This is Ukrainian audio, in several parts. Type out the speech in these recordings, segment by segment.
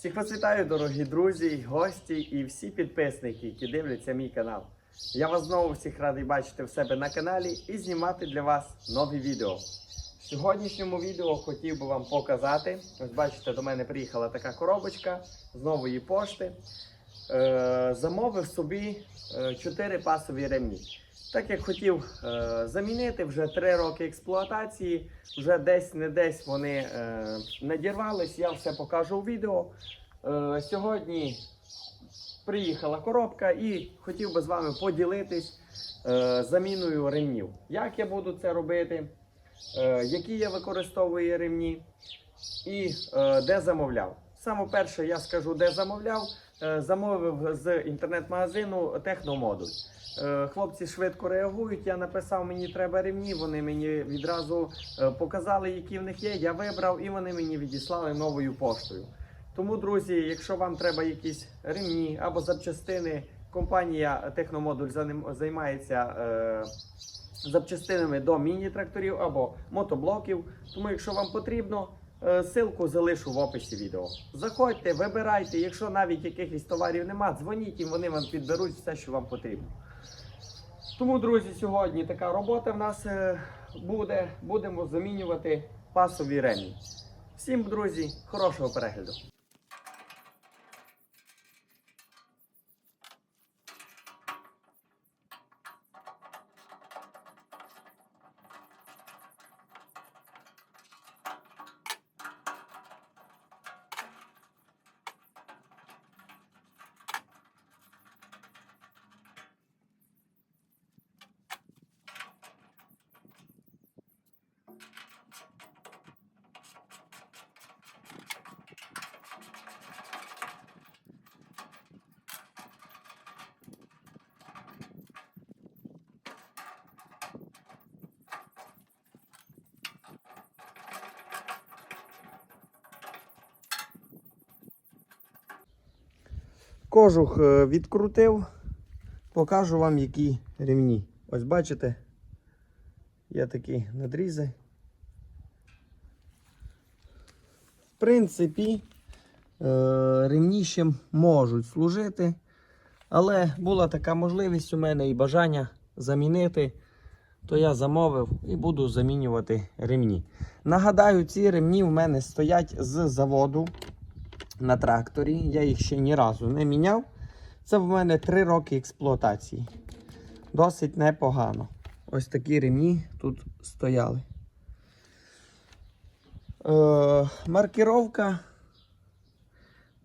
Всіх вас вітаю, дорогі друзі, гості і всі підписники, які дивляться мій канал. Я вас знову всіх радий бачити в себе на каналі і знімати для вас нові відео. В сьогоднішньому відео хотів би вам показати. Ось бачите, до мене приїхала така коробочка з нової пошти. Е, замовив собі 4 пасові ремні. Так як хотів е, замінити вже 3 роки експлуатації, вже десь не десь вони е, надірвались, я все покажу у відео. Е, сьогодні приїхала коробка і хотів би з вами поділитись е, заміною ремнів. Як я буду це робити, е, які я використовую ремні і де замовляв. Саме перше я скажу, де замовляв. Замовив з інтернет-магазину Техномодуль. Хлопці швидко реагують. Я написав, мені треба ремні. Вони мені відразу показали, які в них є. Я вибрав і вони мені відіслали новою поштою. Тому, друзі, якщо вам треба якісь ремні або запчастини, компанія Техномодуль займається е, запчастинами до міні-тракторів або мотоблоків. Тому, якщо вам потрібно, е, ссылку залишу в описі відео. Заходьте, вибирайте. Якщо навіть якихось товарів нема, дзвоніть їм, вони вам підберуть все, що вам потрібно. Тому, друзі, сьогодні така робота в нас е, буде. Будемо замінювати пасові ремні. Всім, друзі, хорошого перегляду. Кожух е, відкрутив, покажу вам, які ремні. Ось бачите, є такі надрізи. В принципі, е, ремні ще можуть служити, але була така можливість у мене і бажання замінити, то я замовив і буду замінювати ремні. Нагадаю, ці ремні в мене стоять з заводу на тракторі. Я їх ще ні разу не міняв. Це в мене 3 роки експлуатації. Досить непогано. Ось такі ремні тут стояли. Е, маркіровка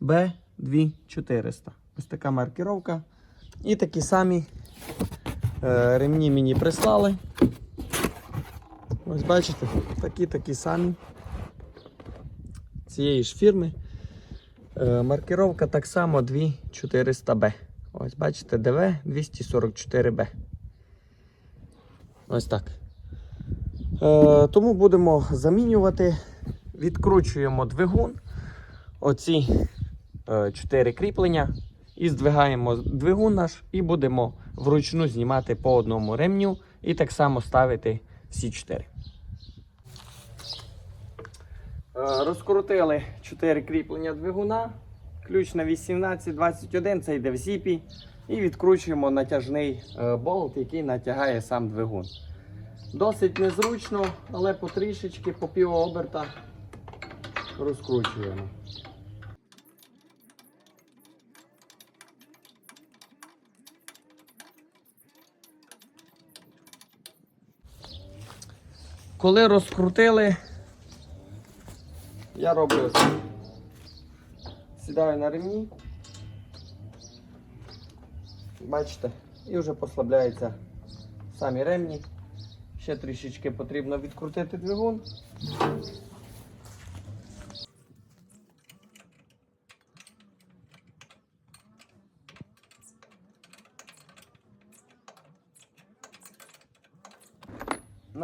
B2400. Ось така маркіровка. І такі самі е, ремні мені прислали. Ось бачите, такі такі самі. Цієї ж фірми. Е, Маркировка так само 2400B. Ось бачите, ДВ 244B. Ось так. Е, тому будемо замінювати. Відкручуємо двигун. Оці е, 4 кріплення. І здвигаємо двигун наш і будемо вручну знімати по одному ремню. І так само ставити всі 4. Е, Розкрутили 4 кріплення двигуна. Ключ на 1821, це йде в зіпі. І відкручуємо натяжний е, болт, який натягає сам двигун. Досить незручно, але потрішечки по пів оберта розкручуємо. Коли розкрутили, я роблю ось. Сідаю на ремні. Бачите, і вже послабляються самі ремні. Ще трішечки потрібно відкрутити двигун.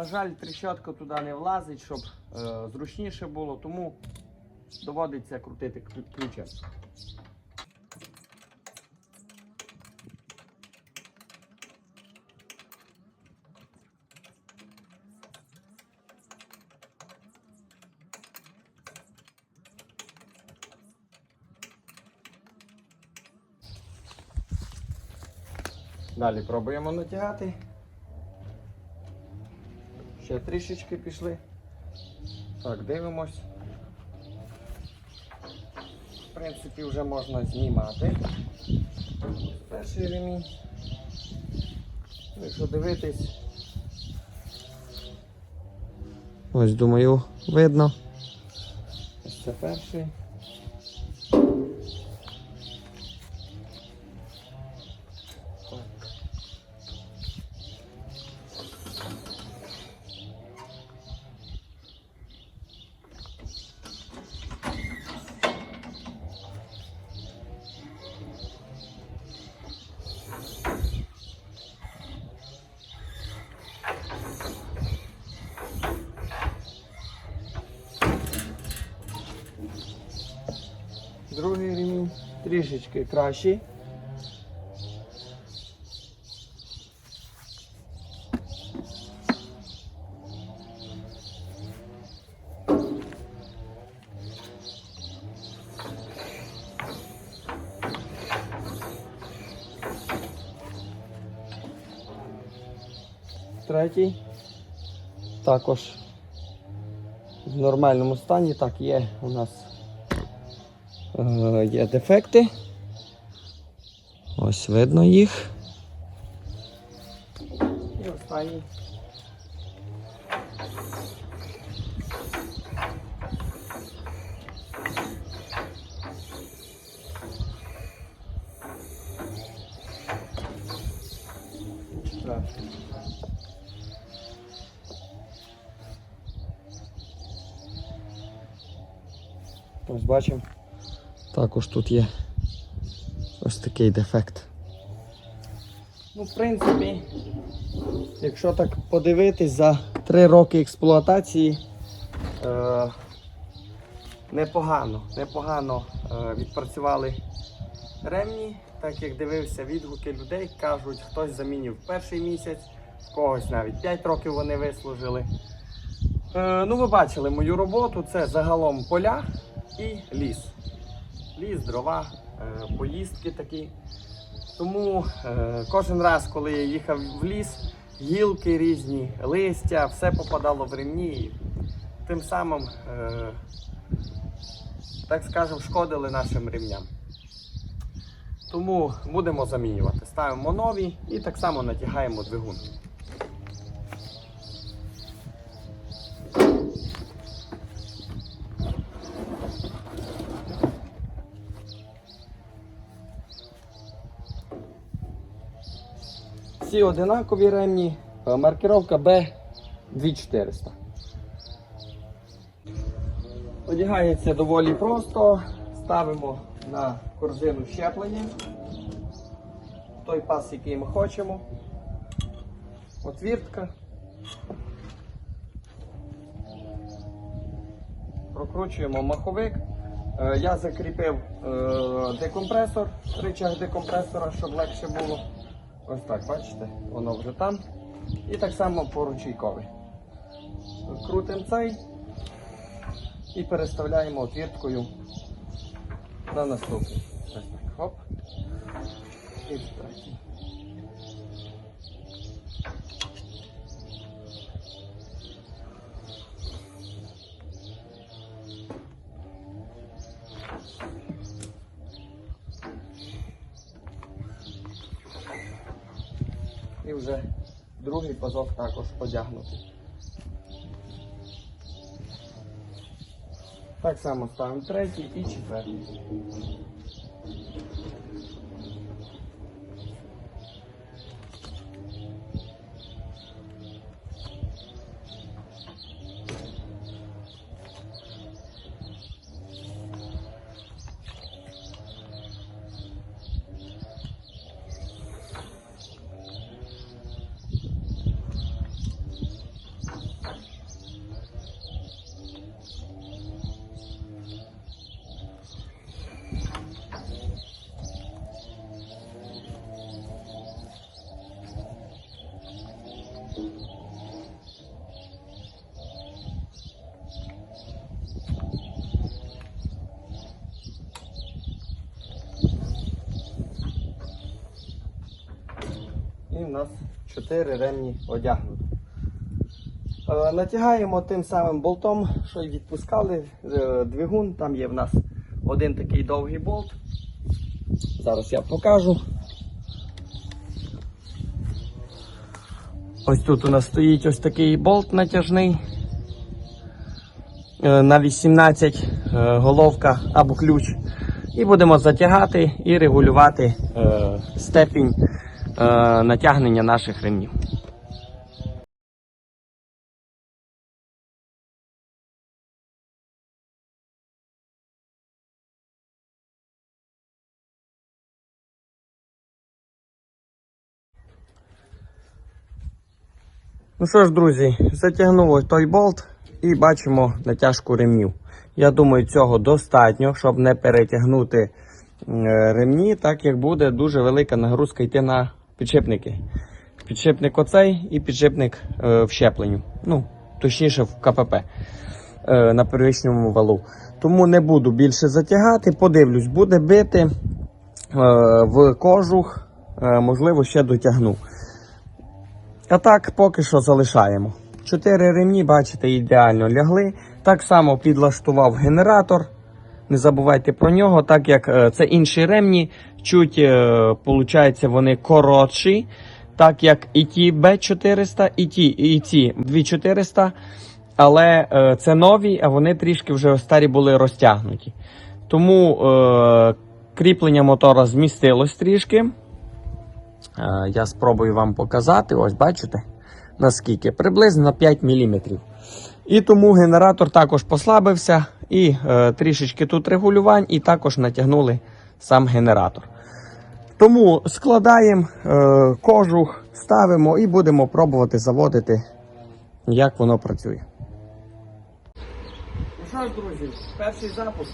на жаль, тріщотка туди не влазить, щоб е, зручніше було, тому доводиться крутити ключем. Далі пробуємо натягати. Ще трішечки пішли. Так, дивимось. В принципі, вже можна знімати. Перший ремінь. Якщо дивитись. Ось думаю, видно. Ось це перший. Так. Другий ремінь трішечки кращий. Третій. Також в нормальному стані. Так, є у нас Є дефекти. Ось видно їх. І останній. Четвертий. Ось бачимо. Також тут є ось такий дефект. Ну, в принципі, якщо так подивитись за 3 роки експлуатації, е, непогано, непогано е, відпрацювали ремні, так як дивився відгуки людей, кажуть, хтось замінив перший місяць, в когось навіть 5 років вони вислужили. Е, ну, ви бачили мою роботу, це загалом поля і ліс ліс, дрова, е, поїздки такі. Тому е, кожен раз, коли я їхав в ліс, гілки різні, листя, все попадало в ремні. Тим самим, е, так скажемо, шкодили нашим ремням. Тому будемо замінювати. Ставимо нові і так само натягаємо двигун. Всі одинакові ремні, е, маркировка B2400. Одягається доволі просто. Ставимо на корзину щеплення. Той пас, який ми хочемо. Отвіртка. Прокручуємо маховик. Е, Я закріпив е, декомпресор, рычаг декомпресора, щоб легше було. Ось так, бачите, воно вже там. І так само по ручійкові. Крутимо цей і переставляємо отвірткою на наступний. Ось так, хоп. І втратимо. І вже другий пазок також одягнутий. Так само ставимо третій і четвертий. І в нас 4 ремні одягнуті. Е, натягаємо тим самим болтом, що й відпускали е, двигун. Там є в нас один такий довгий болт. Зараз я покажу. Ось тут у нас стоїть ось такий болт натяжний. Е, На 18 е, головка або ключ. І будемо затягати і регулювати е, степінь натягнення наших ремнів. Ну що ж, друзі, затягнули той болт і бачимо натяжку ремнів. Я думаю, цього достатньо, щоб не перетягнути е, ремні, так як буде дуже велика нагрузка йти на підшипники. Підшипник оцей і підшипник е, в щепленню. Ну, точніше в КПП е, на первичному валу. Тому не буду більше затягати, подивлюсь, буде бити в кожух, можливо, ще дотягну. А так поки що залишаємо. Чотири ремні, бачите, ідеально лягли. Так само підлаштував генератор. Не забувайте про нього, так як е, це інші ремні, чуть, е, получається, вони коротші. Так як і ті B400, і ті, і ці 2400. Але е, це нові, а вони трішки вже старі були розтягнуті. Тому е, кріплення мотора змістилось трішки. Е, Я спробую вам показати. Ось бачите, наскільки? Приблизно на 5 мм. І тому генератор також послабився, і е, трішечки тут регулювань, і також натягнули сам генератор. Тому складаємо е, кожух, ставимо і будемо пробувати заводити, як воно працює. Ну що ж, друзі, перший запуск.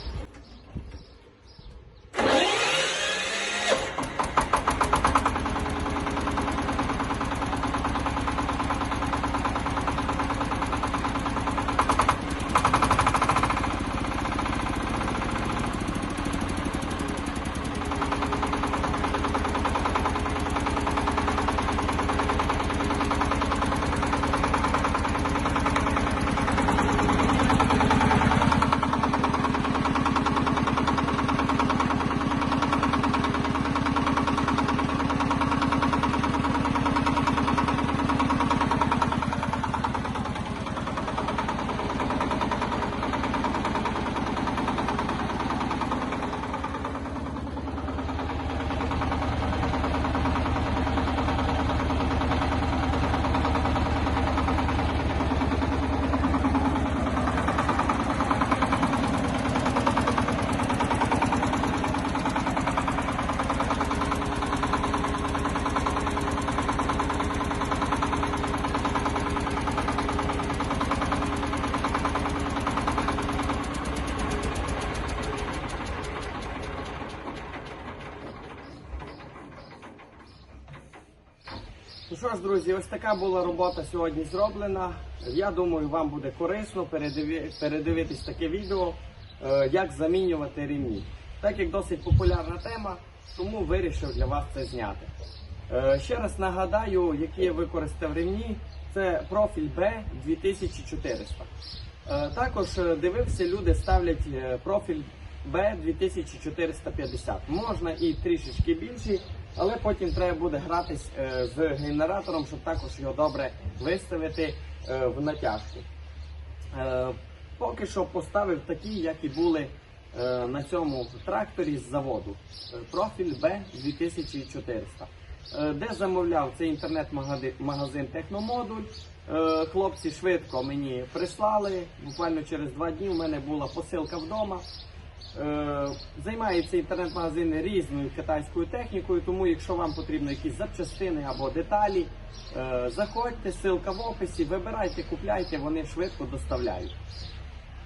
Що ж, друзі, ось така була робота сьогодні зроблена. Я думаю, вам буде корисно передиві- передивитись таке відео, е, як замінювати ремні. Так як досить популярна тема, тому вирішив для вас це зняти. Е, Ще раз нагадаю, які я використав ремні. Це профіль B 2400. Е, Також дивився, люди ставлять профіль B 2450. Можна і трішечки більший, але потім треба буде гратись е, з генератором, щоб також його добре виставити е, в натяжку. Е, Поки що поставив такі, як і були на цьому тракторі з заводу. Профіль B 2400. Е, Де замовляв цей інтернет-магазин Техномодуль. Хлопці швидко мені прислали. Буквально через два дні у мене була посилка вдома. Е, Займається інтернет-магазин різною китайською технікою, тому якщо вам потрібно якісь запчастини або деталі, е, заходьте, ссылка в описі, вибирайте, купляйте, вони швидко доставляють.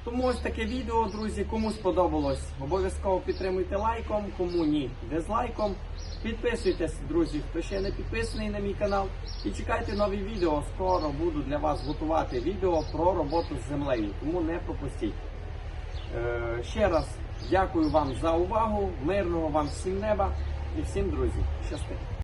Тому ось таке відео, друзі. Кому сподобалось, обов'язково підтримуйте лайком, кому ні, дизлайком. Підписуйтесь, друзі, хто ще не підписаний на мій канал. І чекайте нові відео. Скоро буду для вас готувати відео про роботу з землею, тому не пропустіть. Е, ще раз дякую вам за увагу, мирного вам всім неба і всім друзі. Щасти!